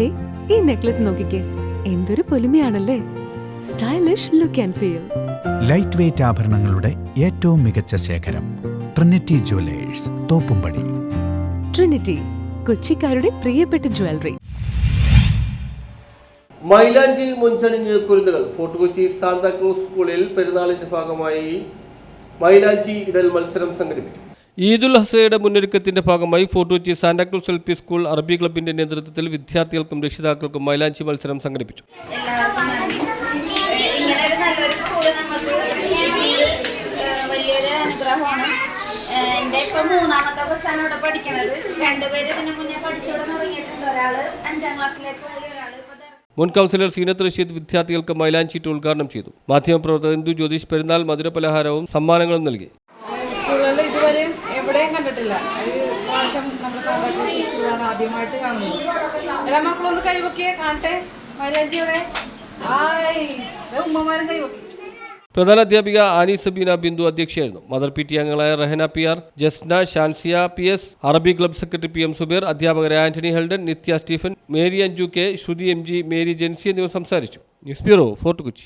ദേ ഈ നെക്ലസ് നോക്കിക്കേ. എന്തൊരു പൊലിമയാണല്ലേ. Stylish look and feel light weight ആഭരണങ്ങളുടെ ഏറ്റവും മികച്ച ശേഖരം ട്രിനിറ്റി ജുവലേഴ്സ് തോപ്പുംപടി. ട്രിനിറ്റി കൊച്ചിക്കാരുടെ പ്രിയപ്പെട്ട ജ്വല്ലറി മൈലാഞ്ചി മുൻചണിഞ്ഞ് കുരുന്നുകൾ ഫോർട്ട് കൊച്ചി സാന്താക്രൂസ് സ്കൂളിൽ പെരുന്നാളിന്റെ ഭാഗമായി മൈലാഞ്ചി ഇടൽ മത്സരം സംഘടിപ്പിച്ചു. ഈദുൽ ഹസയുടെ മുന്നൊരുക്കത്തിന്റെ ഭാഗമായി fort Kochi Santa Cruz L P school അറബി ക്ലബിന്റെ നേതൃത്വത്തിൽ വിദ്യാർത്ഥികൾക്കും രക്ഷിതാക്കൾക്കും മൈലാഞ്ചി മത്സരം സംഘടിപ്പിച്ചു. എന്റെ ഇപ്പം മൂന്നാമത്തെ ക്ലാസ്സാണ് ഇവിടെ പഠിക്കുന്നത് രണ്ടുപേര് ഇതിന് മുന്നേ പഠിച്ചിവിടെ ഇറങ്ങിയിട്ടുണ്ട് ഒരാൾ അഞ്ചാം ക്ലാസ്സിലേക്ക് പോയി ഒരാൾ മുൻ കൗൺസിലർ സീനത്ത് റഷീദ് വിദ്യാർത്ഥികൾക്ക് മൈലാഞ്ചിട്ട് ഉദ്ഘാടനം ചെയ്തു. മാധ്യമപ്രവർത്തകൻ ഇന്ദു ജ്യോതിഷ് പെരുന്നാൾ മധുരപലഹാരവും സമ്മാനങ്ങളും നൽകി. സ്കൂളുകളിൽ ഇതുവരെയും എവിടെയും കണ്ടിട്ടില്ല. ഈ പ്രാവശ്യം നമ്മുടെ സാധാരണ സ്കൂളാണ് ആദ്യമായിട്ട് കാണുന്നത്. എല്ലാ മക്കളും ഒന്ന് കൈവക്കിയേ കാണട്ടെ. മൈലാഞ്ചിയുടെ ഉമ്മമാരും കൈവക്കി. പ്രധാന അധ്യാപിക ആനി സബീന ബിന്ദു അധ്യക്ഷയായിരുന്നു. മദർ പി ടി അംഗങ്ങളായ Rahana P R Jasna Shanzia P S അറബി club secretary P M Subeer അധ്യാപകരെ Antony Helden Nithya Stephen Mary Anju K Shruthi M G Mary Jency എന്നിവർ സംസാരിച്ചു. News bureau fort Kochi.